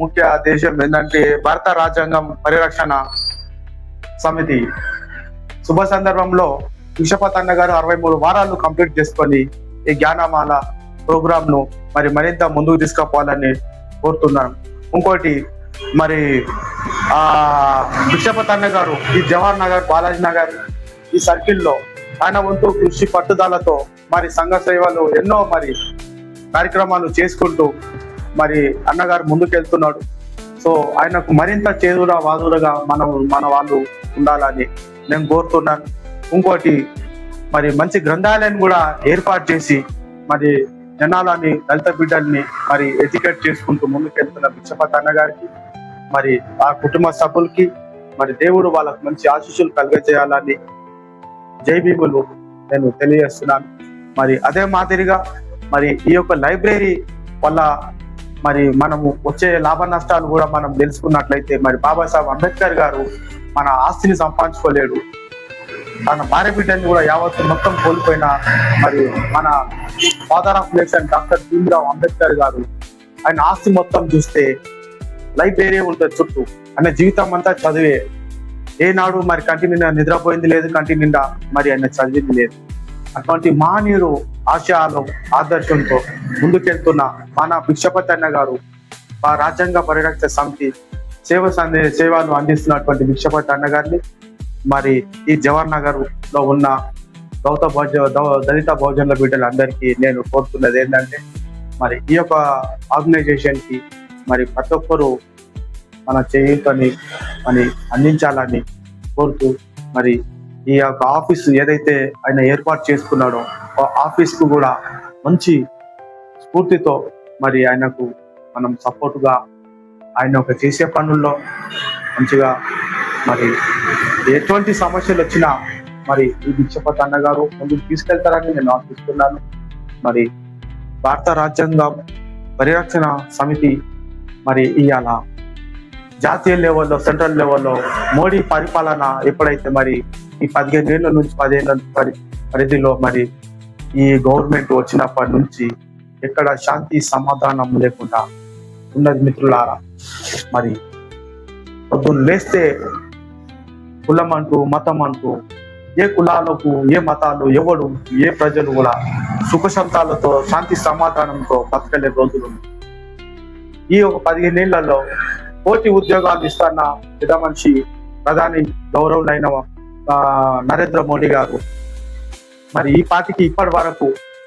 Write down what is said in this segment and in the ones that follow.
ముఖ్య దేశం ఏంటంటే భారత రాజ్యాంగం పరిరక్షణ సమితి. శుభ సందర్భంలో విశ్వపత్ అన్న గారు అరవై మూడు వారాలు కంప్లీట్ చేసుకొని ఈ జ్ఞానమాల ప్రోగ్రామ్ను మరి మరింత ముందుకు తీసుకుపోవాలని కోరుతున్నాను. ఇంకోటి మరి ఆ విశ్వపత్ అన్న గారు ఈ జవహర్ నగర్ బాలాజీ నగర్ ఈ సర్కిల్లో ఆయన వంతు కృషి పట్టుదలతో మరి సంఘ సేవలు ఎన్నో మరి కార్యక్రమాలు చేసుకుంటూ మరి అన్నగారు ముందుకెళ్తున్నాడు. సో ఆయనకు మరింత చేదురా వాదులుగా మనం మన వాళ్ళు ఉండాలని నేను కోరుతున్నాను. ఇంకోటి మరి మంచి గ్రంథాలయాన్ని కూడా ఏర్పాటు చేసి మరి జనాలని దళిత బిడ్డల్ని మరి ఎడ్యుకేట్ చేసుకుంటూ ముందుకెళ్తున్న బిచ్చపతి అన్నగారికి మరి ఆ కుటుంబ సభ్యులకి మరి దేవుడు వాళ్ళకు మంచి ఆశీస్సులు కలుగజేయాలని జై భీములు నేను తెలియజేస్తున్నాను. మరి అదే మాదిరిగా మరి ఈ యొక్క లైబ్రరీ వల్ల మరి మనము వచ్చే లాభ నష్టాలు కూడా మనం తెలుసుకున్నట్లయితే మరి బాబాసాహెబ్ అంబేద్కర్ గారు మన ఆస్తిని సంపాదించుకోలేడు. తన భార్య బిడ్డని కూడా యావత్తు మొత్తం కోల్పోయిన మరి మన father of nation doctor Bhimrao Ambedkar garu ఆయన ఆస్తి మొత్తం చూస్తే లైబ్రరీ ఉంటుంది చుట్టూ. ఆయన జీవితం అంతా చదివే. ఏనాడు మరి కంటి నిండా నిద్రపోయింది లేదు కంటి నిండా మరి ఆయన చదివింది లేదు. అటువంటి మహనీయుడు ఆశయాలు ఆదర్శంతో ముందుకెళ్తున్న మన భిక్షపతి గారు మా రాజ్యాంగ పరిరక్షణ సమితి సేవ సందే సేవలు అందిస్తున్నటువంటి భిక్షపతి అన్నగారిని మరి ఈ జవహర్ నగర్లో ఉన్న దౌత భోజ దళిత భోజనుల బిడ్డలందరికీ నేను కోరుతున్నది ఏంటంటే మరి ఈ యొక్క ఆర్గనైజేషన్కి మరి ప్రతి ఒక్కరూ మన చేయుతని మరి అందించాలని కోరుతూ మరి ఈ యొక్క ఆఫీస్ ఏదైతే ఆయన ఏర్పాటు చేసుకున్నాడో ఆ ఆఫీస్కు కూడా మంచి స్ఫూర్తితో మరి ఆయనకు మనం సపోర్టుగా ఆయన ఒక చేసే పనుల్లో మంచిగా మరి ఎటువంటి సమస్యలు వచ్చినా మరి ఈ భిక్షపతి అన్నగారు ముందుకు తీసుకెళ్తారని నేను ఆశిస్తున్నాను. మరి భారత రాజ్యాంగ పరిరక్షణ సమితి మరి ఇవాళ జాతీయ లెవెల్లో సెంట్రల్ లెవెల్లో మోడీ పరిపాలన ఎప్పుడైతే మరి ఈ పదిహేను ఏళ్ళ నుంచి పదిహేను పరి పరిధిలో మరి ఈ గవర్నమెంట్ వచ్చినప్పటి నుంచి ఎక్కడ శాంతి సమాధానం లేకుండా ఉన్నది మిత్రులారా మరి పొద్దున్న లేస్తే కులం అంటూ మతం అంటూ ఏ కులాలకు ఏ మతాలు ఎవడు ఏ ప్రజలు కూడా సుఖ శాంతి సమాధానంతో బతకలే రోజులు. ఈ ఒక పదిహేనేళ్ళలో కోటి ఉద్యోగాలు ఇస్తున్న పెద్ద మనిషి ప్రధాని గౌరవులైన ఆ, నరేంద్ర మోడీ గారు. మరి ఈ పార్టీకి ఇప్పటి వరకు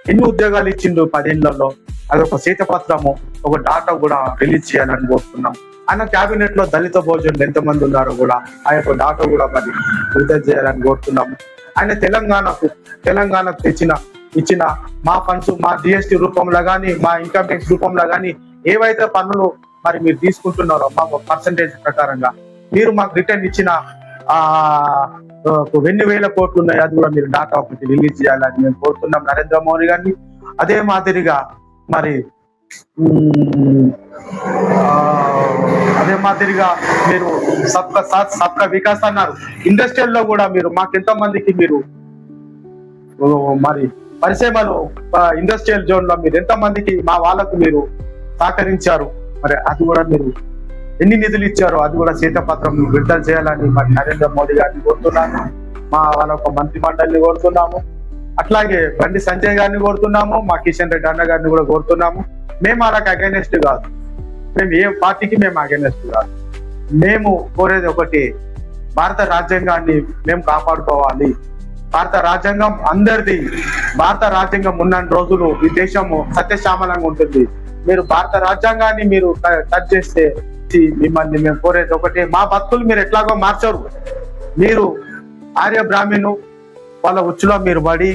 ఎన్ని ఉద్యోగాలు ఇచ్చిండు పదేళ్ళలో? అదొక సీతపత్రము ఒక డాటా కూడా రిలీజ్ చేయాలని కోరుతున్నాం. ఆయన క్యాబినెట్లో దళిత భోజనులు ఎంతమంది ఉన్నారో కూడా ఆ యొక్క డాటా కూడా మరి విడుదల చేయాలని కోరుతున్నాము ఆయన తెలంగాణకు తెలంగాణకు తెచ్చిన ఇచ్చిన మా ఫండ్స్ మా జిఎస్టి రూపంలో కానీ మా ఇన్కమ్ ట్యాక్స్ రూపంలో కానీ ఏవైతే పన్నులు మరి మీరు తీసుకుంటున్నారో మాకు పర్సంటేజ్ ప్రకారంగా. మీరు మాకు రిటర్న్ ఇచ్చిన ఆ ఎన్ని వేల కోట్లు ఉన్నాయి అది కూడా మీరు డాటా ఒకటి రిలీజ్ చేయాలని మేము కోరుతున్నాం నరేంద్ర మోడీ గారిని. అదే మాదిరిగా మరి అదే మాదిరిగా మీరు సబ్కా సాత్ సబ్కా వికాస్ అన్నారు. ఇండస్ట్రియల్లో కూడా మీరు మాకు ఎంతో మందికి మీరు మరి పరిశ్రమలు ఇండస్ట్రియల్ జోన్లో మీరు ఎంతమందికి మా వాళ్ళకు మీరు సహకరించారు. మరి అది కూడా మీరు ఎన్ని నిధులు ఇచ్చారో అది కూడా శ్వేతపత్రం విడుదల చేయాలని మరి నరేంద్ర మోడీ గారిని కోరుతున్నాను మా వాళ్ళ ఒక మంత్రి మండలిని కోరుతున్నాము. అట్లాగే బండి సంజయ్ గారిని కోరుతున్నాము. మా కిషన్ రెడ్డి అన్న గారిని కూడా కోరుతున్నాము. మేము వాళ్ళకి అగైనెస్ట్ కాదు. మేము ఏ పార్టీకి మేము అగైనెస్ట్ కాదు. మేము కోరేది ఒకటి భారత రాజ్యాంగాన్ని మేము కాపాడుకోవాలి. భారత రాజ్యాంగం అందరిది భారత రాజ్యాంగం ఉన్న రోజులు ఈ దేశము సత్యశ్యామలంగా ఉంటుంది. మీరు భారత రాజ్యాంగాన్ని మీరు టచ్ చేస్తే మిమ్మల్ని మేము కోరేది ఒకటి. మా బతుకులు మీరు ఎట్లాగో మార్చరు. మీరు ఆర్య బ్రాహ్మణు వాళ్ళ ఉచ్చులో మీరు పడి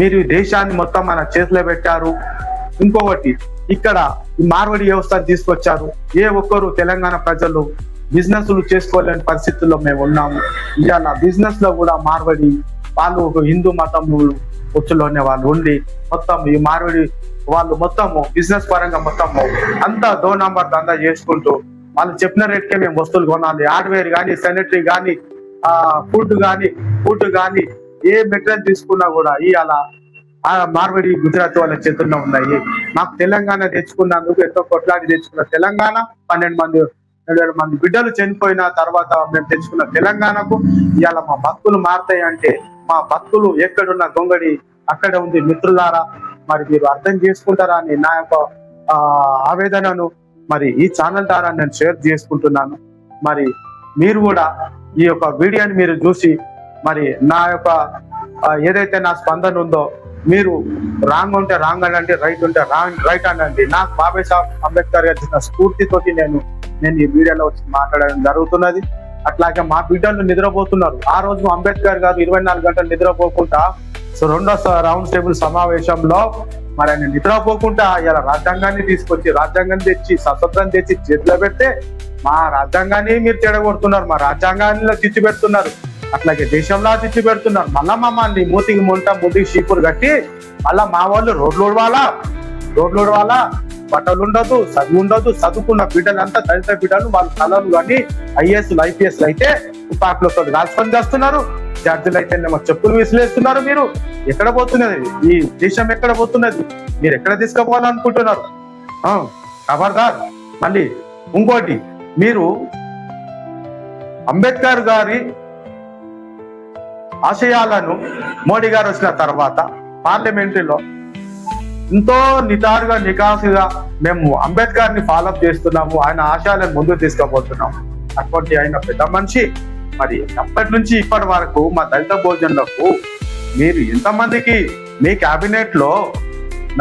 మీరు దేశాన్ని మొత్తం మన చేతిలో పెట్టారు. ఇంకొకటి ఇక్కడ ఈ మార్వడి వ్యవస్థ తీసుకొచ్చారు. ఏ ఒక్కరు తెలంగాణ ప్రజలు బిజినెస్లు చేసుకోలేని పరిస్థితుల్లో మేము ఉన్నాము. ఇవాళ బిజినెస్లో కూడా మార్వడి వాళ్ళు ఒక హిందూ మతం ఉచ్చులోనే వాళ్ళు ఉండి మొత్తం ఈ మార్వడి వాళ్ళు మొత్తము బిజినెస్ పరంగా మొత్తము అంతా దో నంబర్ దందా చేసుకుంటూ వాళ్ళు చెప్పిన రేట్కే మేము వస్తువులు కొనాలి. హార్డ్వేర్ కానీ శానిటరీ కానీ ఆ ఫుడ్ కానీ ఫుడ్ కానీ ఏ మెటీరియల్ తీసుకున్నా కూడా ఇవాళ ఆ మార్వడి గుజరాత్ వాళ్ళ చేతుల్లో ఉన్నాయి. మాకు తెలంగాణ తెచ్చుకున్నందుకు ఎంతో కొట్లాడి తెచ్చుకున్న తెలంగాణ పన్నెండు మంది రెండు మంది బిడ్డలు చనిపోయిన తర్వాత మేము తెచ్చుకున్న తెలంగాణకు ఇవాళ మా బతుకులు మారుతాయి అంటే మా బతుకులు ఎక్కడున్న దొంగడి అక్కడ ఉంది మిత్రులారా మరి మీరు అర్థం చేసుకుంటారా అని నా యొక్క ఆవేదనను మరి ఈ ఛానల్ ద్వారా నేను షేర్ చేసుకుంటున్నాను. మరి మీరు కూడా ఈ యొక్క వీడియోని మీరు చూసి మరి నా యొక్క ఏదైతే నా స్పందన ఉందో మీరు రాంగ్ ఉంటే రాంగ్ అనండి రైట్ ఉంటే రాంగ్ రైట్ అనండి. నాకు బాబాయ్ సాహెబ్ అంబేద్కర్ గారి ఇచ్చిన స్ఫూర్తితోటి నేను నేను ఈ వీడియోలో వచ్చి మాట్లాడడం జరుగుతున్నది. అట్లాగే మా బిడ్డలు నిద్రపోతున్నారు. ఆ రోజు అంబేద్కర్ గారు ఇరవై నాలుగు గంటలు నిద్రపోకుండా సో రెండో రౌండ్ టేబుల్ సమావేశంలో మరి ఆయన నిద్రపోకుండా ఇలా రాజ్యాంగాన్ని తీసుకొచ్చి రాజ్యాంగం తెచ్చి స్వతంత్రం తెచ్చి చేతిలో పెడితే మా రాజ్యాంగాన్ని మీరు చెడగొడుతున్నారు మా రాజ్యాంగాన్ని చిచ్చు పెడుతున్నారు. అట్లాగే దేశంలో చిచ్చు పెడుతున్నారు. మళ్ళా మమ్మల్ని మూతికి ముంట మూతికి షీపులు కట్టి మళ్ళా మా వాళ్ళు రోడ్లు ఉడవాలా రోడ్లు ఉడవాలా బట్టలు ఉండదు చదువు ఉండదు చదువుకున్న బిడ్డలంతా దళిత బిడ్డలు వాళ్ళ తలలు కానీ ఐఏఎస్ ఐపీఎస్ అయితే తుపాకులతో రాసుకొని చేస్తున్నారు. జడ్జిలు అయితే ఏమో చెప్పులు విసిలేస్తున్నారు మీరు. ఎక్కడ పోతున్నది? ఈ దేశం ఎక్కడ పోతున్నది? మీరు ఎక్కడ తీసుకుపోవాలనుకుంటున్నారు? ఆ, ఖబర్దార్ మళ్ళీ ఇంకోటి మీరు అంబేద్కర్ గారి ఆశయాలను మోడీ గారు వచ్చిన తర్వాత పార్లమెంటరీలో ఎంతో నిటారుగా నికాసుగా మేము అంబేద్కర్ని ఫాలోఅప్ చేస్తున్నాము. ఆయన ఆశయాలను ముందుకు తీసుకుపోతున్నాము. అటువంటి ఆయన పెద్ద మనిషి. మరి అప్పటి నుంచి ఇప్పటి వరకు మా దళిత భోజనులకు మీరు ఎంతమందికి మీ క్యాబినెట్లో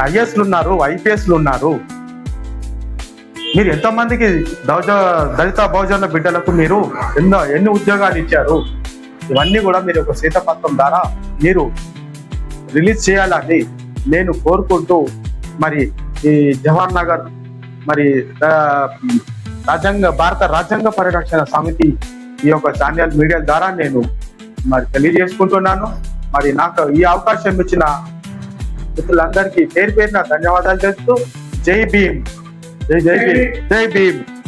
ఐఎస్లు ఉన్నారు ఐపీఎస్లు ఉన్నారు. మీరు ఎంతమందికి దౌజ దళిత భోజన బిడ్డలకు మీరు ఎన్నో ఎన్ని ఉద్యోగాలు ఇచ్చారు? ఇవన్నీ కూడా మీరు ఒక శ్వేతపత్రం ద్వారా మీరు రిలీజ్ చేయాలని నేను కోరుకుంటూ మరి ఈ జవహర్ నగర్ మరి రాజ్యాంగ భారత రాజ్యాంగ పరిరక్షణ సమితి ఈ యొక్క ఛానల్ మీడియా ద్వారా నేను మరి తెలియజేసుకుంటున్నాను. మరి నాకు ఈ అవకాశం ఇచ్చిన మిత్రులందరికీ పేరు పేరున ధన్యవాదాలు చేస్తూ జై భీమ్. జై జై భీమ్. జై భీమ్.